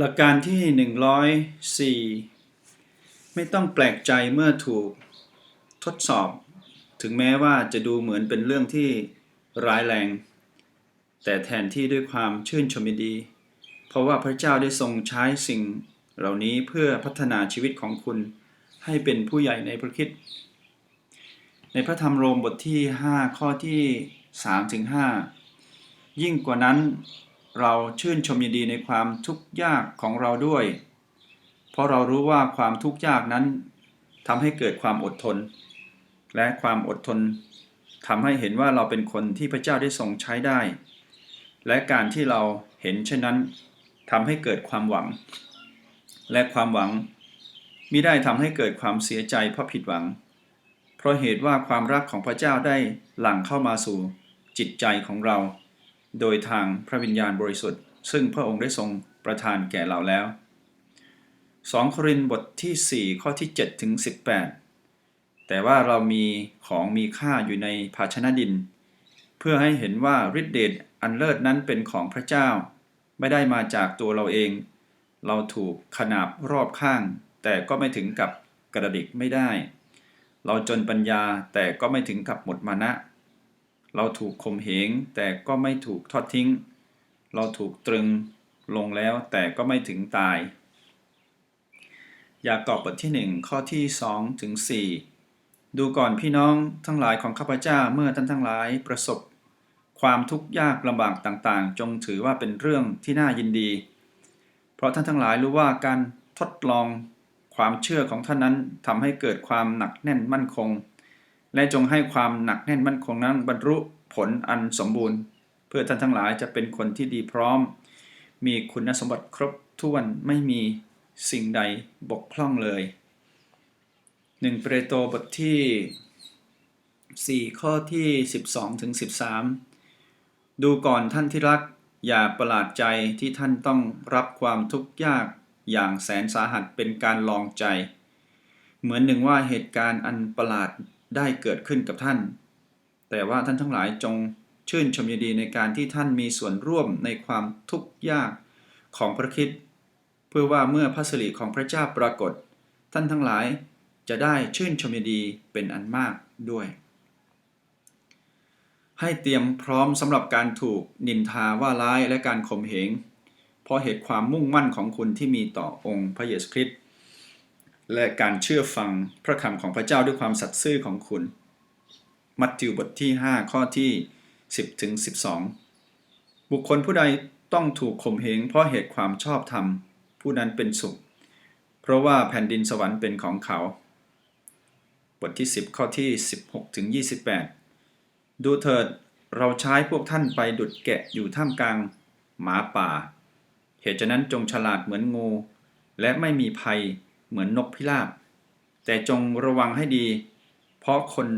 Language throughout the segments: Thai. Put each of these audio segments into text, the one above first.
หลักการที่ 104 ไม่ต้องแปลกใจเมื่อถูกทดสอบ ถึงแม้ว่าจะดูเหมือนเป็นเรื่องที่ร้ายแรง แต่แทนที่ด้วยความชื่นชมยินดี เพราะว่าพระเจ้าได้ทรงใช้สิ่งเหล่านี้เพื่อพัฒนาชีวิตของคุณให้เป็นผู้ใหญ่ในพระคิด ในพระธรรมโรมบทที่ 5 ข้อที่3ถึง5ยิ่งกว่านั้น เราชื่นชมยินดีในความทุกข์ยากของเราด้วย เพราะเรารู้ว่าความทุกข์ยากนั้นทำให้เกิดความอดทน และความอดทนทำให้เห็นว่าเราเป็นคนที่พระเจ้าได้ทรงใช้ได้ และการที่เราเห็นเช่นนั้นทำให้เกิดความหวัง และความหวังมิได้ทำให้เกิดความเสียใจเพราะผิดหวัง เพราะเหตุว่าความรักของพระเจ้าได้หลั่งเข้ามาสู่จิตใจของเรา โดยทางพระวิญญาณบริสุทธิ์ ซึ่งพระองค์ได้ทรงประทานแก่เราแล้ว 2 โครินธ์บทที่ 4 ข้อที่7ถึง18 แต่ว่าเรามีของมีค่าอยู่ในภาชนะดิน เพื่อให้เห็นว่าฤทธิเดชอันเลิศนั้นเป็นของพระเจ้า ไม่ได้มาจากตัวเราเอง เราถูกขนาบรอบข้าง แต่ก็ไม่ถึงกับกระดิกไม่ได้ เราจนปัญญาแต่ก็ไม่ถึงกับหมดมานะ เราถูกข่มเหงแต่ก็ไม่ถูกทอดทิ้ง เราถูกตรึงลงแล้วแต่ก็ไม่ถึงตายยากอบบทที่ 1 ข้อที่2ถึง4ดูก่อนพี่น้องทั้งหลายของข้าพเจ้าเมื่อท่านทั้งหลายประสบ ความทุกข์ยากลำบากต่างๆ จงถือว่าเป็นเรื่องที่น่ายินดี เพราะท่านทั้งหลายรู้ว่าการทดลองความเชื่อของท่านนั้นทำให้เกิดความหนักแน่นมั่นคง และจงให้ความหนักแน่นมั่นคงนั้นบรรลุผลอันสมบูรณ์ เพื่อท่านทั้งหลายจะเป็นคนที่ดีพร้อม มีคุณสมบัติครบถ้วนไม่มีสิ่งใดบกพร่องเลยหนึ่งเปโตรบทที่ 4 ข้อที่ 12ถึง13 ดูก่อนท่านที่รัก อย่าประหลาดใจที่ท่านต้องรับความทุกข์ยากอย่างแสนสาหัสเป็นการลองใจ เหมือนหนึ่งว่าเหตุการณ์อันประหลาด ได้เกิดขึ้นกับท่าน แต่ว่าท่านทั้งหลายจงชื่นชมยินดีในการที่ท่านมีส่วนร่วมในความทุกข์ยากของพระคิดเพื่อว่าเมื่อพระสิริของพระเจ้าปรากฏ ท่านทั้งหลายจะได้ชื่นชมยินดีเป็นอันมากด้วย ให้เตรียมพร้อมสำหรับการถูกนินทาว่าร้ายและการข่มเหงเพราะเหตุความมุ่งมั่นของคุณที่มีต่อองค์พระเยซูคริสต์ และการเชื่อฟังพระคำของพระเจ้าด้วยความสัตย์ซื่อของคุณ มัทธิวบทที่ 5 ข้อที่ 10ถึง12 บุคคลผู้ใดต้องถูกข่มเหงเพราะเหตุความชอบธรรม ผู้นั้นเป็นสุข เพราะว่าแผ่นดินสวรรค์เป็นของเขา บทที่ 10 ข้อที่ 16ถึง28 ดูเถิดเราใช้พวกท่านไปดุดแกะอยู่ท่ามกลางหมาป่า เหตุฉะนั้นจงฉลาดเหมือนงู และไม่มีภัย เหมือนนกพิราบ แต่จงระวังให้ดี เพราะคน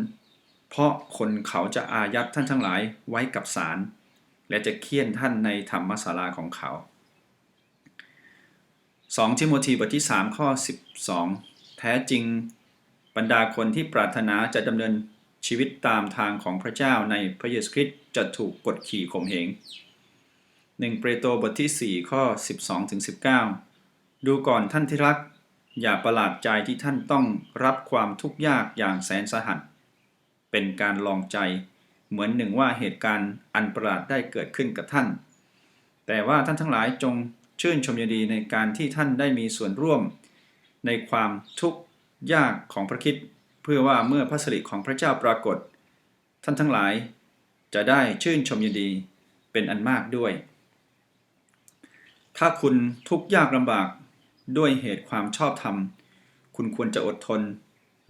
เพราะคนเขาจะอายัดท่านทั้งหลายไว้กับศาลและจะเคี่ยนท่านในธรรมศาลาของเขา 2 ทิโมธีบทที่ 3 ข้อ 12 แท้จริงบรรดาคนที่ปรารถนาจะดำเนินชีวิตตามทางของพระเจ้าในพระเยซูคริสต์จะถูกกดขี่ข่มเหง 1 เปโตรบทที่ 4 ข้อ 12ถึง19 ดูก่อนท่านที่รัก อย่าประหลาดใจที่ท่านต้องรับความทุกข์ยากอย่างแสนสาหัส เป็นการลองใจ เหมือนหนึ่งว่าเหตุการณ์อันประหลาดได้เกิดขึ้นกับท่าน แต่ว่าท่านทั้งหลายจงชื่นชมยินดีในการที่ท่านได้มีส่วนร่วม ในความทุกข์ยากของพระคิดเพื่อว่าเมื่อพระสิริของพระเจ้าปรากฏ ท่านทั้งหลายจะได้ชื่นชมยินดีเป็นอันมากด้วย ถ้าคุณทุกข์ยากลำบาก ด้วยเหตุความชอบธรรม คุณควรจะอดทน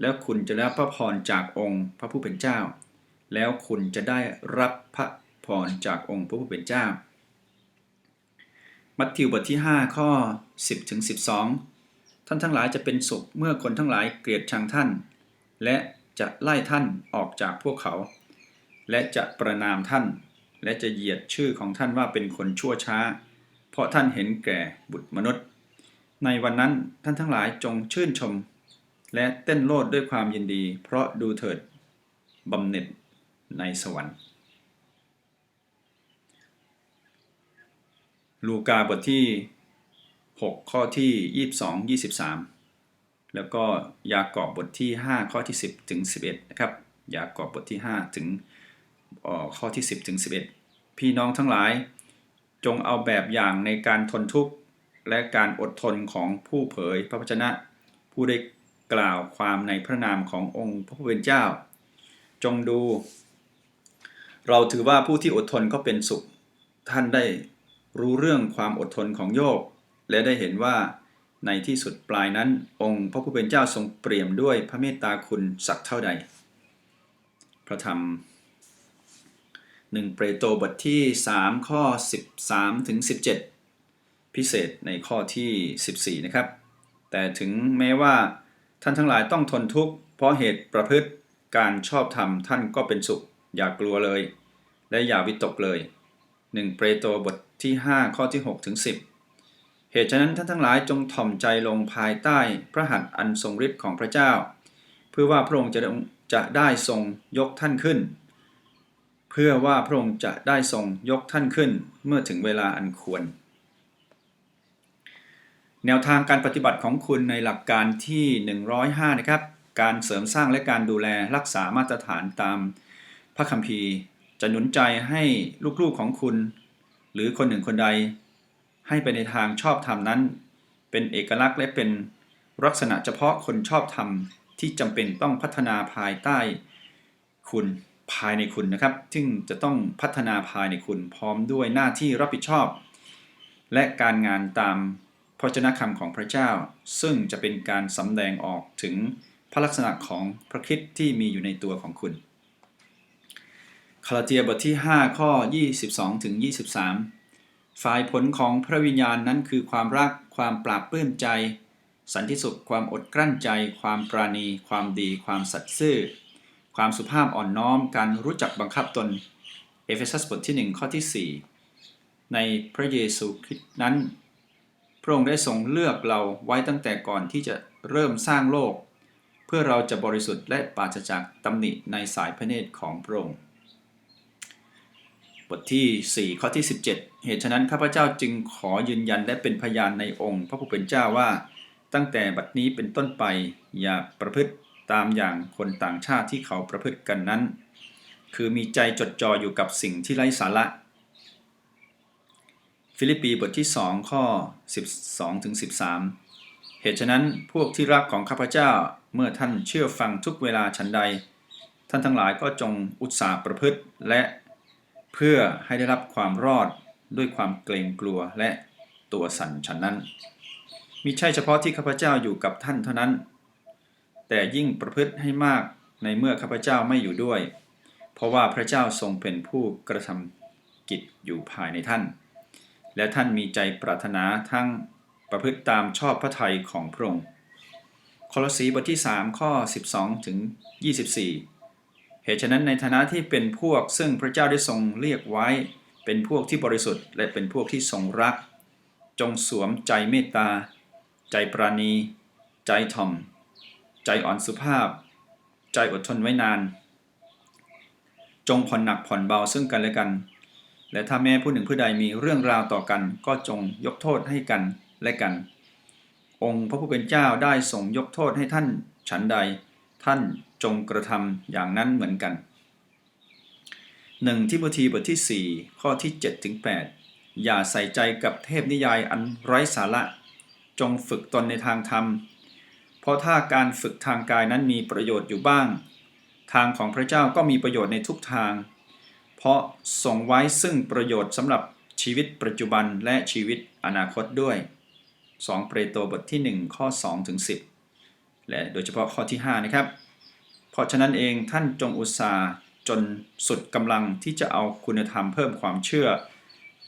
แล้วคุณจะได้พระพรจากองค์พระผู้เป็นเจ้า แล้วคุณจะได้รับพระพรจากองค์พระผู้เป็นเจ้า มัทธิวบทที่ 5 ข้อ 10ถึง12 ท่านทั้งหลายจะเป็นสุขเมื่อคนทั้งหลายเกลียดชังท่าน และจะไล่ท่านออกจากพวกเขา และจะประนามท่าน และจะเหยียดชื่อของท่านว่าเป็นคนชั่วช้า เพราะท่านเห็นแก่บุตรมนุษย์ ในวันนั้นท่านทั้งหลายจงชื่นชม และเต้นโลดด้วยความยินดี เพราะดูเถิดบำเหน็จในสวรรค์ ลูกาบทที่ 6 ข้อที่ 22 23 แล้วก็ยากอบบทที่ 5 ข้อที่ 10 ถึง 11 นะครับ ยากอบบทที่ 5 ถึงข้อที่ 10 ถึง 11 พี่น้องทั้งหลายจงเอาแบบอย่างในการทนทุกข์ และการอดทนของผู้เผยพระวจนะ ผู้ได้กล่าวความในพระนามขององค์พระผู้เป็นเจ้า จงดู เราถือว่าผู้ที่อดทนก็เป็นสุข ท่านได้รู้เรื่องความอดทนของโยบและได้เห็นว่าในที่สุดปลายนั้น องค์พระผู้เป็นเจ้าทรงเปี่ยมด้วยพระเมตตาคุณสักเท่าใด พระธรรม1เปโตรบทที่ 3 ข้อ 13ถึง17 พิเศษในข้อที่ 14 นะครับ แต่ถึงแม้ว่าท่านทั้งหลายต้องทนทุกข์เพราะเหตุประพฤติการชอบธรรมท่านก็เป็นสุข อย่ากลัวเลย และอย่าวิตกเลย 1 เปโตรบทที่ 5 ข้อที่6ถึง10 เหตุฉะนั้นท่านทั้งหลายจงถ่อมใจลงภายใต้พระหัตถ์อันทรงฤทธิ์ของพระเจ้า เพื่อว่าพระองค์จะจะได้ทรงยกท่านขึ้น เพื่อว่าพระองค์จะได้ทรงยกท่านขึ้นเมื่อถึงเวลาอันควร แนวทางการปฏิบัติของคุณในหลักการที่ 105 นะครับ การเสริมสร้างและการดูแลรักษามาตรฐานตามพระคัมภีร์ จะหนุนใจให้ลูกๆของคุณ หรือคนหนึ่งคนใด ให้ไปในทางชอบธรรมนั้น เป็นเอกลักษณ์และเป็นลักษณะเฉพาะคนชอบธรรมที่จำเป็นต้องพัฒนาภายใต้คุณภายในคุณนะครับ ซึ่งจะต้องพัฒนาภายในคุณพร้อมด้วยหน้าที่รับผิดชอบ และการงานตาม พระวจนะคำของพระเจ้า ซึ่งจะเป็นการสำแดงออกถึงพระลักษณะของพระคริสต์ที่มีอยู่ในตัวของคุณคาลาเทียบทที่ 5 ข้อ 22ถึง23 ฝ่ายผลของพระวิญญาณนั้นคือความรัก ความปราบปลื้มใจ สันติสุข ความอดกลั้นใจ ความปราณี ความดี ความสัตย์ซื่อ ความสุภาพอ่อนน้อม การรู้จักบังคับตน เอเฟซัสบทที่ 1 ข้อที่ 4 ในพระเยซูคริสต์นั้น พระองค์ได้ทรงเลือกเราไว้ตั้งแต่ก่อนที่จะเริ่มสร้างโลก เพื่อเราจะบริสุทธิ์และปราศจากตำหนิในสายพระเนตรของพระองค์ บทที่ 4 ข้อที่ 17 เหตุฉะนั้นข้าพเจ้าจึงขอยืนยันและเป็นพยานในองค์ พระผู้เป็นเจ้าว่า ตั้งแต่บัดนี้เป็นต้นไปอย่าประพฤติตามอย่างคนต่างชาติที่เขาประพฤติกันนั้น คือมีใจจดจ่ออยู่กับสิ่งที่ไร้สาระ ฟิลิปปีบทที่ 2 ข้อ 12ถึง13 เหตุฉะนั้นพวกที่รักของข้าพเจ้าเมื่อท่านเชื่อฟังทุกเวลาฉันใด ท่านทั้งหลายก็จงอุตสาห์ประพฤติและเพื่อให้ได้รับความรอดด้วยความเกรงกลัวและตัวสั่นฉันนั้น มิใช่เฉพาะที่ข้าพเจ้าอยู่กับท่านเท่านั้น แต่ยิ่งประพฤติให้มากในเมื่อข้าพเจ้าไม่อยู่ด้วย เพราะว่าพระเจ้าทรงเป็นผู้กระทำกิจอยู่ภายในท่าน และท่านมีใจปรารถนาทั้งประพฤติตามชอบพระทัยของพระองค์โคลสีบทที่ 3 ข้อ 12 ถึง 24 เหตุฉะนั้นในฐานะที่เป็นพวกซึ่งพระเจ้าได้ทรงเรียกไว้ เป็นพวกที่บริสุทธิ์ และเป็นพวกที่ทรงรัก จงสวมใจเมตตา ใจปราณี ใจถ่อม ใจอ่อนสุภาพ ใจอดทนไว้นาน จงผ่อนหนักผ่อนเบาซึ่งกันและกัน และถ้าแม้ผู้หนึ่งผู้ใดมีเรื่องราวต่อกัน ก็จงยกโทษให้กันและกัน องค์พระผู้เป็นเจ้าได้ทรงยกโทษให้ท่านฉันใด ท่านจงกระทำอย่างนั้นเหมือนกันหนึ่งทิโมธีบทที่ 4 ข้อที่7ถึง8อย่าใส่ใจกับเทพนิยายอันไร้สาระ จงฝึกตนในทางธรรม เพราะถ้าการฝึกทางกายนั้นมีประโยชน์อยู่บ้าง ทางของพระเจ้าก็มีประโยชน์ในทุกทาง เพราะส่งไว้ซึ่งประโยชน์สำหรับชีวิตปัจจุบันและชีวิตอนาคตด้วย 2 เปรโตบทที่ 1 ข้อ2ถึง10 และโดยเฉพาะข้อที่ 5 นะครับ เพราะฉะนั้นเองท่านจงอุตสาห์จนสุดกำลังที่จะเอาคุณธรรมเพิ่มความเชื่อ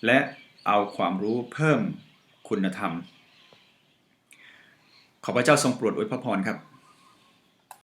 และเอาความรู้เพิ่มคุณธรรม ขอพระเจ้าทรงโปรดอวยพระพรครับ